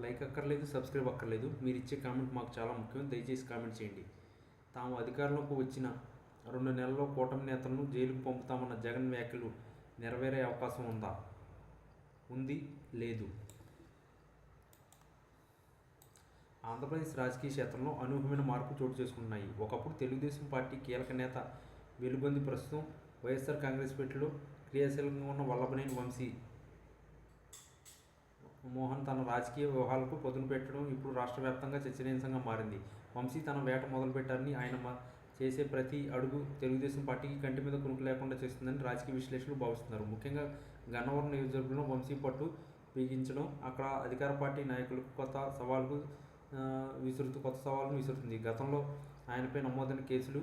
Like అక్కర్లేదు subscribe అక్కర్లేదు. మీరు ఇచ్చే కామెంట్ మాకు చాలా ముఖ్యం. దయచేసి కామెంట్ చేయండి. తాము అధికారంలోకి వచ్చిన రెండు నెలల్లో కూటమి నేతలను జైలుకు పంపుతామన్న జగన్ వ్యాఖ్యలు నెరవేరే అవకాశం ఉందా? ఉంది లేదు. ఆంధ్రప్రదేశ్ రాజకీయ క్షేత్రంలో అనూహ్యమైన మార్పు చోటు చేసుకుంటున్నాయి. ఒకప్పుడు తెలుగుదేశం పార్టీ కీలక నేత వెలుగొంది ప్రస్తుతం వైఎస్ఆర్ కాంగ్రెస్ పెట్టిలో క్రియాశీలంగా ఉన్న వల్లభనేని వంశీ. మోహన్ తన రాజకీయ వ్యవహారాలకు పదును పెట్టడం ఇప్పుడు రాష్ట్ర వ్యాప్తంగా చర్చనీయాంశంగా మారింది. వంశీ తన వేట మొదలుపెట్టారని ఆయన చేసే ప్రతి అడుగు తెలుగుదేశం పార్టీకి కంటి మీద కునుకు లేకుండా చేస్తుందని రాజకీయ విశ్లేషకులు భావిస్తున్నారు. ముఖ్యంగా గన్నవరం నియోజకవర్గంలో వంశీ పట్టు బిగించడం అక్కడ అధికార పార్టీ నాయకులకు కొత్త సవాళ్ళకు విసురుతూ కొత్త సవాళ్ళను విసురుతుంది. గతంలో ఆయనపై నమోదైన కేసులు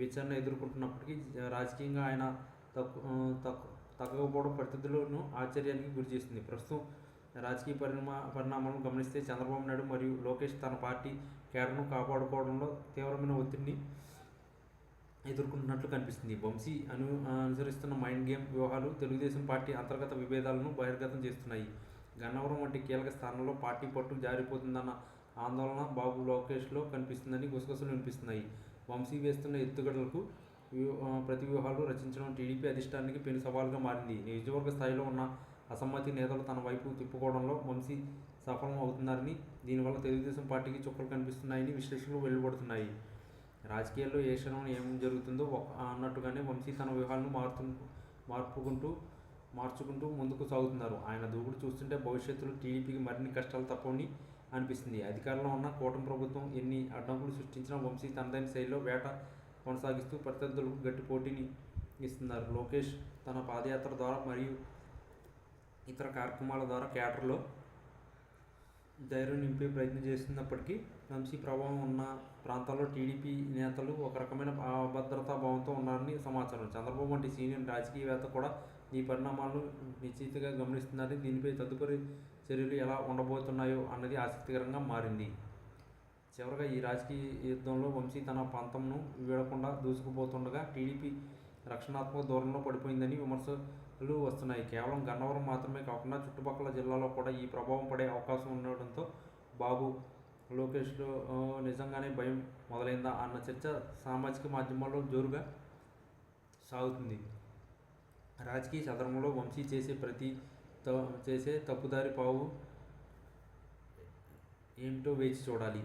విచారణ ఎదుర్కొంటున్నప్పటికీ రాజకీయంగా ఆయన తక్కు తక్కువ తగ్గకపోవడం పరిస్థితులను ఆశ్చర్యానికి గురి చేస్తుంది ప్రస్తుతం రాజకీయ పరిణామా పరిణామాలను గమనిస్తే చంద్రబాబు నాయుడు మరియు లోకేష్ తన పార్టీ కేడర్ను కాపాడుకోవడంలో తీవ్రమైన ఒత్తిడిని ఎదుర్కొంటున్నట్లు కనిపిస్తుంది. వంశీ అను అనుసరిస్తున్న మైండ్ గేమ్ వ్యూహాలు తెలుగుదేశం పార్టీ అంతర్గత విభేదాలను బహిర్గతం చేస్తున్నాయి. గన్నవరం వంటి కీలక స్థానంలో పార్టీ పట్టు జారిపోతుందన్న ఆందోళన బాబు లోకేష్లో కనిపిస్తుందని గుసగుసలు వినిపిస్తున్నాయి. వంశీ వేస్తున్న ఎత్తుగడలకు వ్యూ- ప్రతి వ్యూహాలు రచించడం టీడీపీ అధిష్టానానికి పెను సవాలుగా మారింది. నియోజకవర్గ స్థాయిలో ఉన్న అసమ్మతి నేతలు తన వైపు తిప్పుకోవడంలో వంశీ సఫలం అవుతున్నారని దీనివల్ల తెలుగుదేశం పార్టీకి చుక్కలు కనిపిస్తున్నాయని విశ్లేషణలు వెలువడుతున్నాయి. రాజకీయాల్లో ఏ క్షణం ఏం జరుగుతుందో అన్నట్టుగానే వంశీ తన వ్యూహాలను మారుతు మార్పుకుంటూ మార్చుకుంటూ ముందుకు సాగుతున్నారు. ఆయన దూకుడు చూస్తుంటే భవిష్యత్తులో టీడీపీకి మరిన్ని కష్టాలు తప్పవని అనిపిస్తుంది. అధికారంలో ఉన్న కూటమి ప్రభుత్వం ఎన్ని అడ్డంకులు సృష్టించినా వంశీ తనదైన శైలిలో వేట కొనసాగిస్తూ ప్రత్యర్థులకు గట్టి పోటీని ఇస్తున్నారు. లోకేష్ తన పాదయాత్ర ద్వారా మరియు ఇతర కార్యక్రమాల ద్వారా కేటర్లో ధైర్యం నింపే ప్రయత్నం చేస్తున్నప్పటికీ వంశీ ప్రభావం ఉన్న ప్రాంతాల్లో టీడీపీ నేతలు ఒక రకమైన అభద్రతా భావంతో ఉన్నారని సమాచారం. చంద్రబాబు వంటి సీనియర్ రాజకీయవేత్త కూడా ఈ పరిణామాలను నిశ్చితంగా గమనిస్తున్నారని దీనిపై తదుపరి చర్యలు ఎలా ఉండబోతున్నాయో అన్నది ఆసక్తికరంగా మారింది. చివరగా ఈ రాజకీయ యుద్ధంలో వంశీ తన పంతంను వీడకుండా దూసుకుపోతుండగా టీడీపీ రక్షణాత్మక దూరంలో పడిపోయిందని విమర్శ విమర్శలు వస్తున్నాయి. కేవలం గన్నవరం మాత్రమే కాకుండా చుట్టుపక్కల జిల్లాలో కూడా ఈ ప్రభావం పడే అవకాశం ఉండడంతో బాబు లోకేష్లో నిజంగానే భయం మొదలైందా అన్న చర్చ సామాజిక మాధ్యమాల్లో జోరుగా సాగుతుంది. రాజకీయ చదరంలో వంశీ చేసే ప్రతి త- చేసే తప్పుదారి పావు ఏమిటో వేచి చూడాలి.